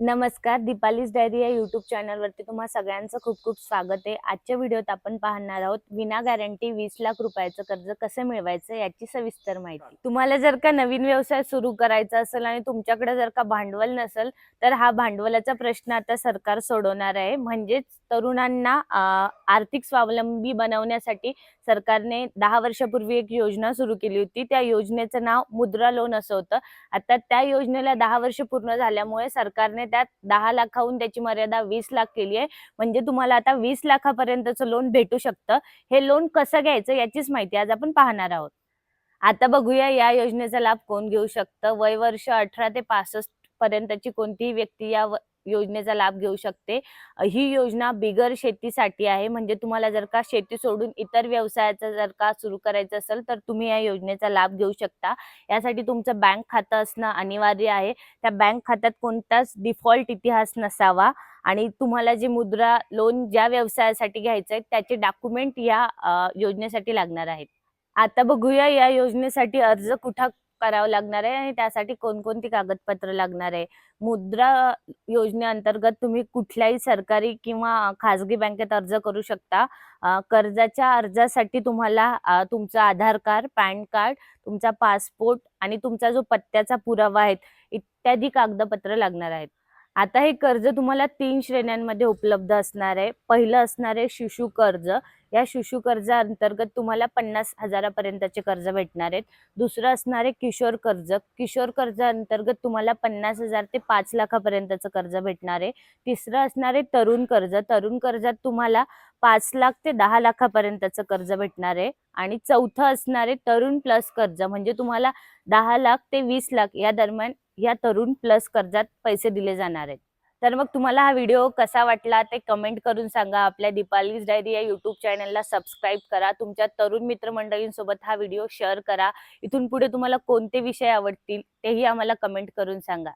नमस्कार दीपालीज डायरी या युट्यूब चॅनलवरती तुम्हा सगळ्यांचं खूप खूप स्वागत आहे. आजच्या व्हिडिओत आपण पाहणार आहोत विना गॅरंटी वीस लाख रुपयाचं कर्ज कसं मिळवायचं याची सविस्तर माहिती. तुम्हाला जर का नवीन व्यवसाय सुरू करायचा असेल आणि तुमच्याकडे जर का भांडवल नसेल तर हा भांडवलाचा प्रश्न आता सरकार सोडवणार आहे. म्हणजेच तरुणांना आर्थिक स्वावलंबी बनवण्यासाठी सरकारने दहा वर्षापूर्वी एक योजना सुरू केली होती. त्या योजनेचं नाव मुद्रा लोन असं होतं. आता त्या योजनेला दहा वर्ष पूर्ण झाल्यामुळे सरकारने त्यात दहा लाखाहून त्याची मर्यादा वीस लाख केली आहे. म्हणजे तुम्हाला आता वीस लाखापर्यंतचं लोन भेटू शकतं. हे लोन कसं घ्यायचं याचीच माहिती आज आपण पाहणार आहोत. आता बघूया या योजनेचा लाभ कोण घेऊ शकतं? वय वर्ष अठरा ते पासष्ट पर्यंतची कोणतीही व्यक्ती या योजनेचा लाभ घेऊ शकते. ही योजना बिगर शेतीसाठी आहे. म्हणजे तुम्हाला जर का शेती सोडून इतर व्यवसायाचा जर का सुरू करायचं असेल तर तुम्ही या योजनेचा लाभ घेऊ शकता. यासाठी तुमचं बँक खातं असणं अनिवार्य आहे. त्या बँक खात्यात कोणताच डिफॉल्ट इतिहास नसावा. आणि तुम्हाला जे मुद्रा लोन ज्या व्यवसायासाठी घ्यायचं आहे त्याचे डॉक्युमेंट या योजनेसाठी लागणार आहेत. आता बघूया या योजनेसाठी अर्ज कुठं करावं लागणार आहे आणि त्यासाठी कोणकोणती कागदपत्र लागणार आहे? मुद्रा योजनेअंतर्गत तुम्ही कुठल्याही सरकारी किंवा खाजगी बँकेत अर्ज करू शकता. कर्जाच्या अर्जासाठी तुम्हाला तुमचं आधार कार्ड पॅन कार्ड तुमचा पासपोर्ट आणि तुमचा जो पत्त्याचा पुरावा आहे इत्यादी कागदपत्र लागणार आहेत. आता हे कर्ज तुम्हाला तीन श्रेण्यांमध्ये उपलब्ध असणार आहे. पहिलं असणार आहे शिशु कर्ज. या शिशु कर्जाअंतर्गत तुम्हाला पन्नास हजारापर्यंतचे कर्ज भेटणार आहेत. दुसरं असणार आहे किशोर कर्ज. किशोर कर्जाअंतर्गत तुम्हाला पन्नास हजार ते पाच लाखापर्यंतचं कर्ज भेटणार आहे. तिसरं असणार आहे तरुण कर्ज. तरुण कर्जात तुम्हाला पाच लाख ते दहा लाखापर्यंतचं कर्ज भेटणार आहे. आणि चौथं असणार आहे तरुण प्लस कर्ज. म्हणजे तुम्हाला दहा लाख ते वीस लाख या दरम्यान या तरुण प्लस कर्जात पैसे दिले जाणार आहेत. तर मग तुम्हाला हा व्हिडिओ कसा वाटला ते कमेंट करून सांगा. आपल्या दीपालीज डायरी या युट्यूब चॅनलला सबस्क्राईब करा. तुमच्या तरुण मित्रमंडळींसोबत हा व्हिडिओ शेअर करा. इथून पुढे तुम्हाला कोणते विषय आवडतील तेही आम्हाला कमेंट करून सांगा.